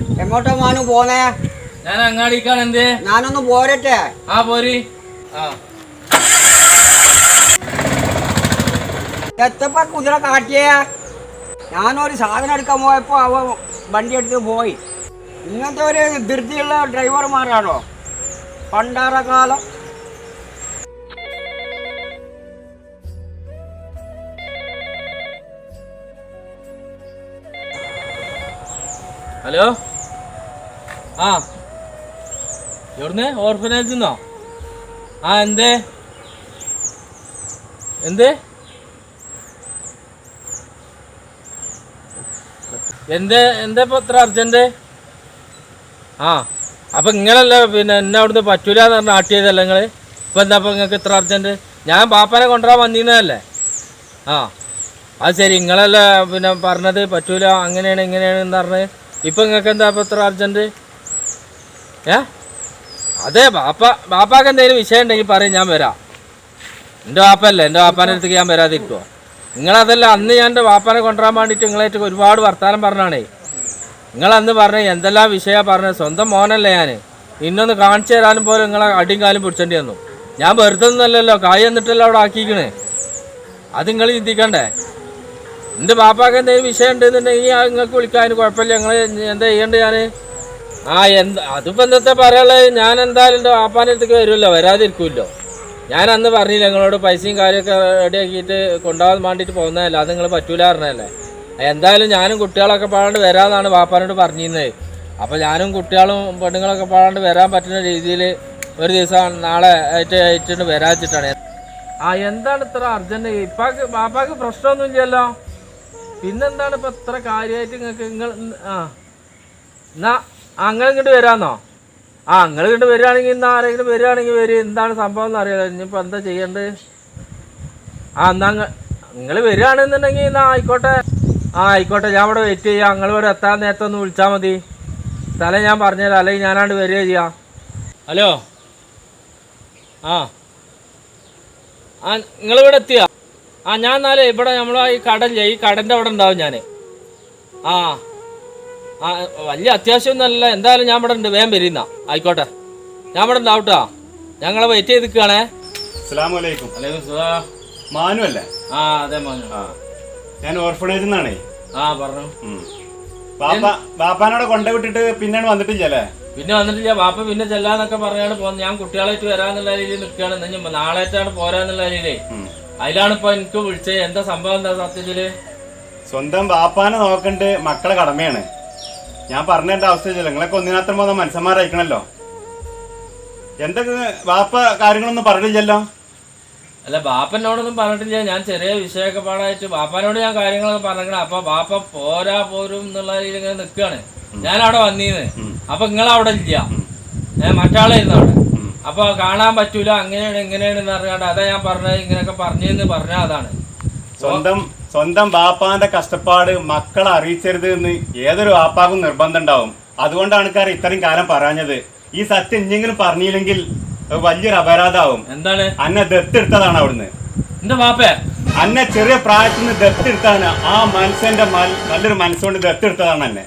എങ്ങോട്ടാ മാനു പോന്നേ ഞാൻ അങ്ങാടിക്കാണ് എന്തേ? ഞാനൊന്ന് പോരട്ടെ. ആ പോരി. ആ. എത്തപ്പ കുതിര കാട്ടിയേ? ഞാനൊരു സാധനം എടുക്കാൻ പോയപ്പോ അവ വണ്ടി എടുത്ത് പോയി. ഇങ്ങനത്തെ ഒരു ധൃതിയുള്ള ഡ്രൈവർമാരാണോ? പണ്ടാറ കാലം. ഹലോ? ആ. എവിടുന്ന്? ഓർഫനേജിൽ നിന്നോ ആ എന്തേ? എന്തേ? എന്തേ? എന്താ ഇപ്പൊ ഇത്ര അർജന്റ് ആ. അപ്പൊ നിങ്ങളല്ല പിന്നെ എന്നെ അവിടുന്ന് പറ്റൂല എന്ന് പറഞ്ഞ ആട്ടിയതല്ല നിങ്ങൾ? ഇപ്പൊ എന്താ ഇപ്പൊ നിങ്ങൾക്ക് ഇത്ര അർജന്റ് ഞാൻ പാപ്പനെ കൊണ്ടുവരാൻ വന്നിരുന്നതല്ലേ ആ. അത് ശരി നിങ്ങളല്ല പിന്നെ പറഞ്ഞത് പറ്റൂല അങ്ങനെയാണ് ഇങ്ങനെയാണ് എന്ന് പറഞ്ഞ്. ഇപ്പൊ നിങ്ങൾക്ക് എന്താ ഇപ്പൊ ഇത്ര അർജന്റ് ഏ? അതെ ബാപ്പ ബാപ്പാക്ക് എന്തെങ്കിലും വിഷയം ഉണ്ടെങ്കിൽ പറയും ഞാൻ വരാം. എന്റെ വാപ്പല്ലേ എന്റെ വാപ്പാന്റെ അടുത്തേക്ക് ഞാൻ വരാതിരിക്കുമോ നിങ്ങളതല്ല അന്ന് ഞാൻ എന്റെ വാപ്പാനെ കൊണ്ടുവരാൻ വേണ്ടിയിട്ട് നിങ്ങളായിട്ട് ഒരുപാട് വർത്താനം പറഞ്ഞാണേ. നിങ്ങളന്ന് പറഞ്ഞ എന്തെല്ലാം വിഷയമാണ് പറഞ്ഞത്? സ്വന്തം മോനല്ലേ ഞാൻ ഇന്നൊന്ന് കാണിച്ചു തരാനും പോലും നിങ്ങളെ അടിയും കാലും പിടിച്ചേണ്ടി വന്നു. ഞാൻ വെറുതെ ഒന്നല്ലല്ലോ കായ് എന്നിട്ടല്ലോ അവിടെ ആക്കിക്കണേ അത് നിങ്ങൾ ചിന്തിക്കണ്ടേ. എന്റെ ബാപ്പാക്ക് എന്തെങ്കിലും വിഷയം ഉണ്ടെന്നുണ്ടെങ്കിൽ നിങ്ങൾക്ക് വിളിക്കാൻ കുഴപ്പമില്ല. ഞങ്ങൾ എന്താ ചെയ്യണ്ടേ ഞാൻ ആ എന്താ അതിപ്പോൾ എന്താ പറയാനുള്ളത് ഞാൻ എന്തായാലും അടുത്തേക്ക് വരുമല്ലോ വരാതിരിക്കുമല്ലോ. ഞാൻ അന്ന് പറഞ്ഞില്ല നിങ്ങളോട് പൈസയും കാര്യമൊക്കെ റെഡിയാക്കിയിട്ട് കൊണ്ടുപോകാൻ വേണ്ടിയിട്ട് പോകുന്നതല്ല അത് നിങ്ങൾ പറ്റൂല പറഞ്ഞതല്ലേ. എന്തായാലും ഞാനും കുട്ടികളൊക്കെ പാടാണ്ട് വരാമെന്നാണ് വാപ്പാനോട് പറഞ്ഞിരുന്നത്. അപ്പോൾ ഞാനും കുട്ടികളും പെണ്ണുങ്ങളൊക്കെ പാടാണ്ട് വരാൻ പറ്റുന്ന രീതിയിൽ ഒരു ദിവസം നാളെ ആയിട്ട് ആയിട്ട് വരാച്ചിട്ടാണ് ആ എന്താണ് ഇത്ര അർജന്റ് ഇപ്പാക്ക് ബാപ്പാക്ക് പ്രശ്നമൊന്നുമില്ലല്ലോ. പിന്നെന്താണ് ഇപ്പൊ ഇത്ര കാര്യമായിട്ട് നിങ്ങൾക്ക് നിങ്ങൾ ആ. എന്നാ അങ്ങനെ ഇങ്ങോട്ട് വരാന്നോ? ആ നിങ്ങൾ ഇങ്ങോട്ട് വരികയാണെങ്കിൽ ഇന്ന് ആരെങ്കിലും വരികയാണെങ്കിൽ വരും. എന്താണ് സംഭവം എന്ന് അറിയാലോ ഇനിയിപ്പോൾ എന്താ ചെയ്യേണ്ടത്? ആ എന്നാ നിങ്ങൾ വരികയാണെന്നുണ്ടെങ്കിൽ എന്നാ ആയിക്കോട്ടെ. ആ ആയിക്കോട്ടെ. ഞാൻ ഇവിടെ വെയിറ്റ് ചെയ്യാം. നിങ്ങൾ ഇവിടെ എത്താൻ നേരത്തെ ഒന്ന് വിളിച്ചാൽ മതി. സ്ഥലം ഞാൻ പറഞ്ഞുതരാം. അല്ലെങ്കിൽ ഞാനാണ്ട് വരിക ചെയ്യാം. ഹലോ? ആ. ആ നിങ്ങളിവിടെ എത്തിയാ? ആ ഞാൻ എന്നാലേ ഇവിടെ നമ്മളെ ഈ കടലിലെ? ഈ കടന്റെ അവിടെ ഉണ്ടാവും ഞാൻ ആ. ആ വലിയ അത്യാവശ്യമൊന്നുമല്ല. എന്തായാലും ഞാൻ ഇവിടെ ഉണ്ട്. വേഗം വരുന്ന. ആയിക്കോട്ടെ. ഞാൻ ഇവിടെ ഉണ്ടാവട്ടോ. ഞങ്ങളെ വെയിറ്റ് ചെയ്ത് നിൽക്കുകയാണേ അസ്സലാമലൈക്കും. അല്ലെങ്കിൽ സുഖാ മാനു അല്ലേ? ആ അതെ മോനെ. ആ. ഞാൻ ഓർഫണേജിൽ നിന്നാണേ. ആ പറഞ്ഞു. ഉം. ബാപ്പ ബാപ്പാനോടെ കൊണ്ട വിട്ടിട്ട് പിന്നാണ് വന്നിട്ടില്ലല്ലേ പിന്നെ വന്നിട്ടില്ല. ബാപ്പ പിന്നെ ചെല്ലാന്നൊക്കെ പറഞ്ഞാണ് പോകുന്നത് ഞാൻ കുട്ടികളായിട്ട് വരാന്നുള്ള രീതിയിൽ നിൽക്കുകയാണ്. ഇന്ന് നാളെയായിട്ടാണ് പോരാന്നുള്ള രീതിയിലേ. അതിലാണ് ഇപ്പൊ എനിക്ക് വിളിച്ചത്. എന്താ സംഭവം? എന്താ സത്യത്തിൽ? സ്വന്തം ബാപ്പാനെ നോക്കണ്ട് മക്കളെ കടമയാണ്. ഞാൻ പറഞ്ഞതിന്റെ അവസ്ഥയില്ല നിങ്ങളൊക്കെ ഒന്നിനത്ര പോകുന്ന മനസ്സന്മാരായിക്കണല്ലോ എന്തൊക്കെ ബാപ്പ കാര്യങ്ങളൊന്നും പറഞ്ഞില്ലല്ലോ അല്ല ബാപ്പനോടൊന്നും പറഞ്ഞിട്ടില്ല. ഞാൻ ചെറിയ വിഷയമൊക്കെ പാടായിട്ട് ബാപ്പാനോട് ഞാൻ കാര്യങ്ങളൊക്കെ പറഞ്ഞിരിക്കണം അപ്പൊ ബാപ്പ പോരാ പോരും എന്നുള്ള രീതിയിൽ ഇങ്ങനെ നിൽക്കുകയാണ്. ഞാൻ അവിടെ വന്നീന്ന്. അപ്പൊ നിങ്ങൾ അവിടെ ഇല്ല ഞാൻ മറ്റാളായിരുന്നു അവിടെ. അപ്പൊ കാണാൻ പറ്റൂല. അങ്ങനെയാണ് ഇങ്ങനെയാണ് എന്ന് അറിയാണ്ട് അതാ ഞാൻ പറഞ്ഞത്. ഇങ്ങനെയൊക്കെ പറഞ്ഞെന്ന് പറഞ്ഞ അതാണ്. സ്വന്തം സ്വന്തം ബാപ്പാന്റെ കഷ്ടപ്പാട് മക്കളെ അറിയിച്ചരുത് എന്ന് ഏതൊരു ബാപ്പാക്കും നിർബന്ധം ഉണ്ടാവും. അതുകൊണ്ടാണ് കാര്യം ഇത്രയും കാലം പറഞ്ഞത് ഈ സത്യം ഇനിയെങ്കിലും പറഞ്ഞില്ലെങ്കിൽ വലിയൊരു അപരാധമാവും. എന്താണ്? അന്നെ ദത്തെടുത്തതാണ് അവിടുന്ന്. എന്റെ ബാപ്പേ അന്നെ ചെറിയ പ്രായത്തിൽ നിന്ന് ദത്തെടുത്താണ് ആ മനസ്സിന്റെ നല്ലൊരു മനസ്സുകൊണ്ട് ദത്തെടുത്തതാണ് എന്നെ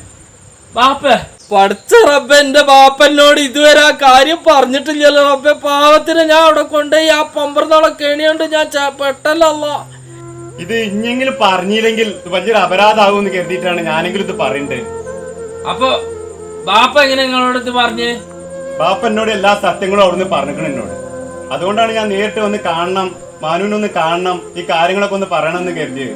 ബാപ്പേ പഠിച്ച റബ്ബ എന്റെ ബാപ്പനോട് ഇതുവരെ ആ കാര്യം പറഞ്ഞിട്ടില്ലല്ലോ റബ്ബെ. പാവത്തിന് ഞാൻ അവിടെ കൊണ്ടുപോയി ആ പമ്പറന്നോളം കെണിയോണ്ട് ഞാൻ പെട്ടല്ലോ ഇത് ഇനിയെങ്കിലും പറഞ്ഞില്ലെങ്കിൽ ഇത് വലിയൊരു എന്ന് കരുതിയിട്ടാണ് ഞാനെങ്കിലും ഇത് പറയണ്ടത് അപ്പൊ ബാപ്പ എങ്ങനെ നിങ്ങളോട് ഇത് പറഞ്ഞ്? ബാപ്പ എന്നോട് എല്ലാ സത്യങ്ങളും അവിടുന്ന് പറഞ്ഞിരിക്കണം എന്നോട്. അതുകൊണ്ടാണ് ഞാൻ നേരിട്ട് വന്ന് കാണണം മാനുവിനൊന്ന് കാണണം ഈ കാര്യങ്ങളൊക്കെ ഒന്ന് പറയണം എന്ന് കരുതിയത്.